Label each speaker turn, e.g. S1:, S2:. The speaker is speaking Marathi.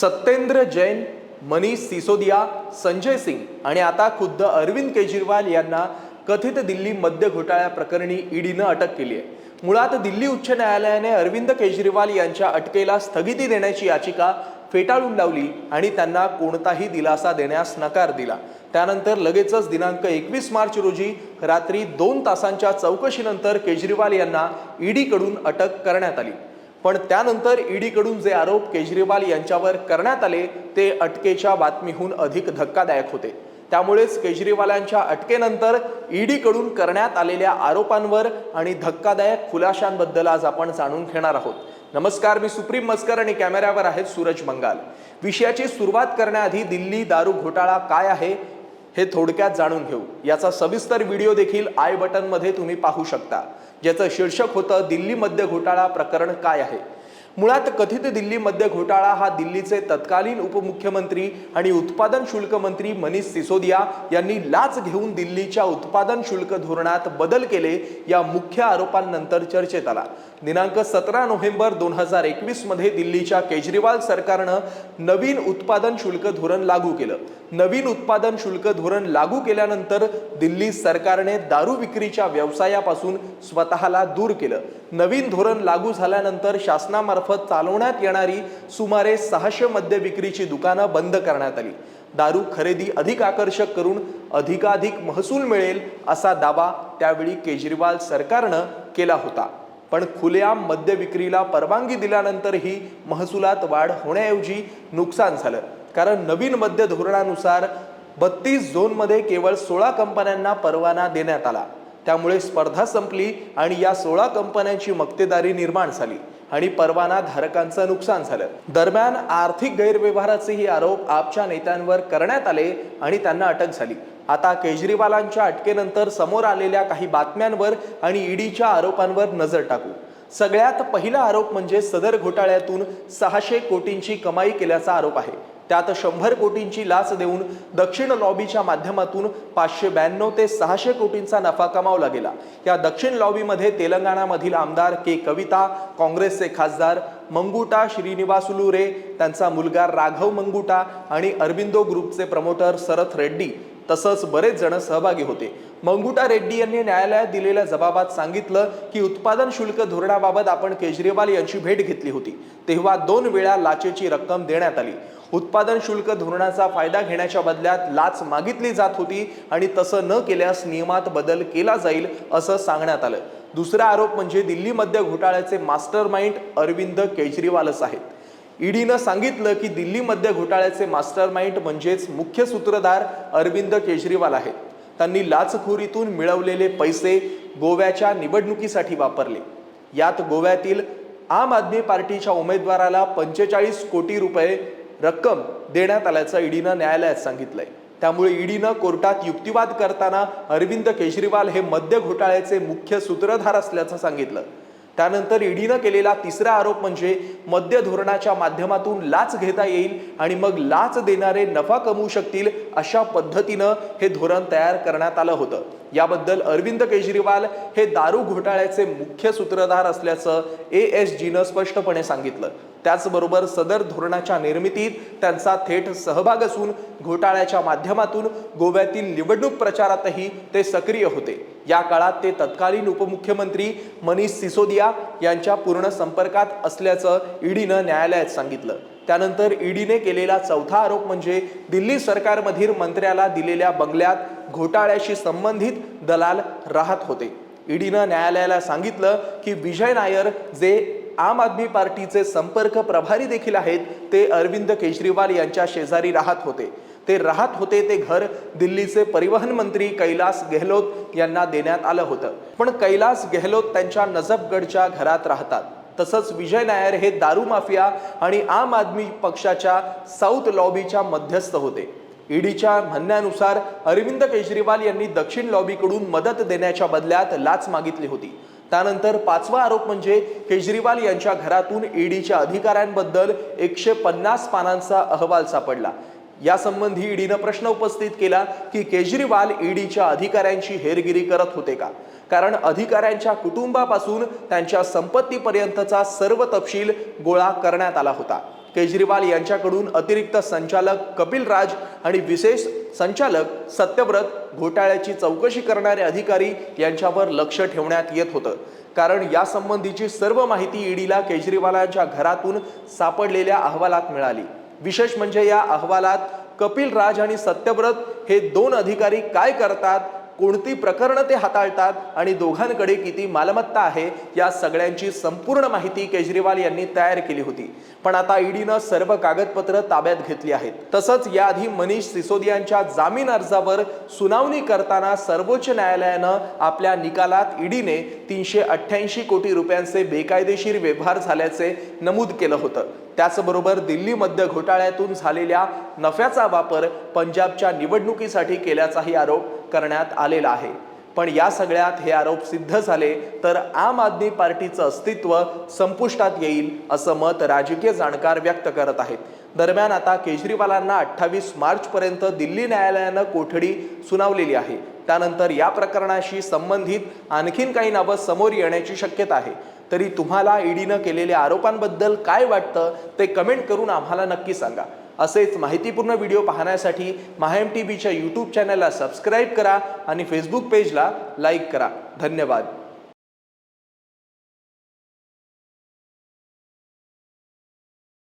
S1: सत्येंद्र जैन मनीष सिसोदिया संजय सिंग आणि आता खुद्द अरविंद केजरीवाल यांना कथित दिल्ली मद्य घोटाळ्या प्रकरणी ईडीनं अटक केली आहे. मुळात दिल्ली उच्च न्यायालयाने अरविंद केजरीवाल यांच्या अटकेला स्थगिती देण्याची याचिका फेटाळून लावली आणि त्यांना कोणताही दिलासा देण्यास नकार दिला. त्यानंतर लगेचच दिनांक एकवीस मार्च रोजी रात्री दोन तासांच्या चौकशीनंतर केजरीवाल यांना ईडीकडून अटक करण्यात आली. पण त्यानंतर ईडीकडून जे आरोप केजरीवाल यांच्यावर करण्यात आले ते अटकेच्या बातमीहून अधिक धक्कादायक होते. त्यामुळेच केजरीवालांच्या अटकेनंतर ईडीकडून करण्यात आलेल्या आरोपांवर आणि धक्कादायक खुलाशांबद्दल आज आपण जाणून घेणार आहोत. नमस्कार मी सुप्रीम मस्कर आणि कॅमेऱ्यावर आहेत सूरज मंगाल. विषयाची सुरुवात करण्याआधी दिल्ली दारू घोटाळा काय आहे हे थोडक्यात जाणून घेऊ. याचा सविस्तर व्हिडिओ देखील आय बटनमध्ये तुम्ही पाहू शकता. ज्याचं शीर्षक होतं दिल्ली मद्य घोटाळा प्रकरण काय आहे? मुळात कथित दिल्ली मद्य घोटाळा हा दिल्लीचे तत्कालीन उपमुख्यमंत्री आणि उत्पादन शुल्क मंत्री मनीष सिसोदिया यांनी लाच घेऊन दिल्लीच्या उत्पादन शुल्क धोरणात बदल केले या मुख्य आरोपांनंतर चर्चेत आला. दिनांक सतरा नोव्हेंबर दोन हजार एकवीसमध्ये दिल्लीच्या केजरीवाल सरकारनं नवीन उत्पादन शुल्क धोरण लागू केलं. नवीन उत्पादन शुल्क धोरण लागू केल्यानंतर दिल्ली सरकारने दारू विक्रीच्या व्यवसायापासून स्वतःला दूर केलं. नवीन धोरण लागू झाल्यानंतर शासनामार्फत चालवण्यात येणारी सुमारे सहाशे मद्य विक्रीची दुकानं बंद करण्यात आली. दारू खरेदी अधिक आकर्षक करून अधिकाधिक महसूल मिळेल असा दावा त्यावेळी केजरीवाल सरकारनं केला होता. पण खुलेआम मद्य विक्रीला परवानगी दिल्यानंतरही महसुलात वाढ होण्याऐवजी नुकसान झालं. कारण नवीन मध्य धोरणानुसार बत्तीस झोनमध्ये केवळ सोळा कंपन्यांना परवाना देण्यात आला. त्यामुळे स्पर्धा संपली आणि या सोळा कंपन्यांची मक्तेदारी निर्माण झाली आणि परवाना धारकांचं नुकसान झालं. दरम्यान आर्थिक गैरव्यवहाराचेही आरोप आपच्या नेत्यांवर करण्यात आले आणि त्यांना अटक झाली. आता केजरीवालांच्या अटकेनंतर समोर आलेल्या काही बातम्यांवर आणि ईडीच्या आरोपांवर नजर टाकू. सगळ्यात पहिला आरोप म्हणजे सदर घोटाळ्यातून सहाशे कोटींची कमाई केल्याचा आरोप आहे. त्यात शंभर कोटींची लाच देऊन दक्षिण लॉबीच्या माध्यमातून पाचशे ब्याण्णव ते सहाशे कोटींचा नफा कमावला गेला या दक्षिण लॉबीमध्ये तेलंगणामधील आमदार के कविता काँग्रेसचे खासदार मंगुटा श्रीनिवासुलू रे त्यांचा मुलगा राघव मंगुटा आणि अरबिंदो ग्रुपचे प्रमोटर सरथ रेड्डी तसंच बरेच जण सहभागी होते. मंगुटा रेड्डी यांनी न्यायालयात दिलेल्या जबाबात सांगितलं की उत्पादन शुल्क धोरणाबाबत आपण केजरीवाल यांची भेट घेतली होती. तेव्हा दोन वेळा लाचेची रक्कम देण्यात आली. उत्पादन शुल्क धोरणाचा फायदा घेण्याच्या बदल्यात लाच मागितली जात होती आणि तसं न केल्यास नियमात बदल केला जाईल असं सांगण्यात आलं. दुसरा आरोप म्हणजे दिल्लीमध्ये घोटाळ्याचे मास्टर माइंड अरविंद केजरीवालच आहेत. ईडीनं सांगितलं की दिल्लीमध्ये घोटाळ्याचे मास्टर माइंड म्हणजेच मुख्य सूत्रधार अरविंद केजरीवाल आहेत. त्यांनी लाचखोरीतून मिळवलेले पैसे गोव्याच्या निवडणुकीसाठी वापरले. यात गोव्यातील आम आदमी पार्टीच्या उमेदवाराला पंचेचाळीस कोटी रुपये रक्कम देण्यात आल्याचं ईडीनं न्यायालयात सांगितलंय. त्यामुळे ईडीनं कोर्टात युक्तिवाद करताना अरविंद केजरीवाल हे मद्य घोटाळ्याचे मुख्य सूत्रधार असल्याचं सांगितलं. त्यानंतर ईडीनं केलेला तिसरा आरोप म्हणजे मद्य धोरणाच्या माध्यमातून लाच घेता येईल आणि मग लाच देणारे नफा कमवू शकतील अशा पद्धतीनं हे धोरण तयार करण्यात आलं होतं. याबद्दल अरविंद केजरीवाल हे दारू घोटाळ्याचे मुख्य सूत्रधार असल्याचं ए एस जीनं स्पष्टपणे सांगितलं. त्याचबरोबर सदर धोरणाच्या निर्मितीत त्यांचा थेट सहभाग असून घोटाळ्याच्या माध्यमातून गोव्यातील निवडणूक प्रचारातही ते सक्रिय होते. या काळात ते तत्कालीन उपमुख्यमंत्री मनीष सिसोदिया यांच्या पूर्ण संपर्कात असल्याचं ईडीनं न्यायालयात सांगितलं. त्यानंतर ईडीने केलेला चौथा आरोप म्हणजे दिल्ली सरकारमधील मंत्र्याला दिलेल्या बंगल्यात घोटाळ्याशी संबंधित दलाल राहत होते. ईडीनं न्यायालयाला सांगितलं की विजय नायर जे आम आदमी पार्टीचे संपर्क प्रभारी देखील आहेत. ते अरविंद केजरीवाल यांच्या शेजारी राहत होते. ते राहत होते ते घर दिल्लीचे परिवहन मंत्री कैलास गेहलोत यांना देण्यात आलं होतं. पण कैलास गेहलोत त्यांच्या नजफगडच्या घरात राहतात. तसंच विजय नायर हे दारू माफिया आणि आम आदमी पक्षाच्या साऊथ लॉबीच्या मध्यस्थ होते. ईडीच्या म्हणण्यानुसार अरविंद केजरीवाल यांनी दक्षिण लॉबीकडून मदत देण्याच्या बदल्यात लाच मागितली होती. त्यानंतर पाचवा आरोप म्हणजे केजरीवाल यांच्या घरातून ईडीच्या अधिकाऱ्यांबद्दल एकशे पन्नास पानांचा अहवाल सापडला. यासंबंधी ईडीनं प्रश्न उपस्थित केला की केजरीवाल ईडीच्या अधिकाऱ्यांची हेरगिरी करत होते का? कारण अधिकाऱ्यांच्या कुटुंबापासून त्यांच्या संपत्तीपर्यंतचा सर्व तपशील गोळा करण्यात आला होता. केजरीवाल यांच्याकडून अतिरिक्त संचालक कपिल राज आणि विशेष संचालक सत्यव्रत घोटाळ्याची चौकशी करणारे अधिकारी यांच्यावर लक्ष ठेवण्यात येत होतं. कारण यासंबंधीची सर्व माहिती ईडीला केजरीवालांच्या घरातून सापडलेल्या अहवालात मिळाली. विशेष म्हणजे या अहवालात कपिल राज आणि सत्यव्रत हे दोन अधिकारी काय करतात कोणती प्रकरणं ते हाताळतात आणि दोघांकडे किती मालमत्ता आहे या सगळ्यांची संपूर्ण माहिती केजरीवाल यांनी तयार केली होती. पण आता ईडीनं सर्व कागदपत्र ताब्यात घेतली आहेत. तसंच याआधी मनीष सिसोदियांच्या जामीन अर्जावर सुनावणी करताना सर्वोच्च न्यायालयानं आपल्या निकालात ईडीने तीनशे अठ्ठ्याऐंशी कोटी रुपयांचे बेकायदेशीर व्यवहार झाल्याचे नमूद केलं होतं. त्याचबरोबर दिल्ली मध्य घोटाळ्यातून झालेल्या नफ्याचा वापर पंजाबच्या निवडणुकीसाठी केल्याचाही आरोप करण्यात आलेला आहे. पण या सगळ्यात हे आरोप सिद्ध झाले तर आम आदमी पार्टीचं अस्तित्व संपुष्टात येईल असं मत राजकीय जाणकार व्यक्त करत आहेत. दरम्यान आता केजरीवालांना अठ्ठावीस मार्च पर्यंत दिल्ली न्यायालयानं कोठडी सुनावलेली आहे. त्यानंतर या प्रकरणाशी संबंधित आणखीन काही नावं समोर येण्याची शक्यता आहे. तरी तुम्हाला ईडीनं केलेल्या आरोपांबद्दल काय वाटतं ते कमेंट करून आम्हाला नक्की सांगा. असेच माहितीपूर्ण व्हिडिओ पाहण्यासाठी माहेम टी व्हीच्या यूट्यूब चॅनलला सबस्क्राईब करा आणि फेसबुक पेजला लाईक करा. धन्यवाद.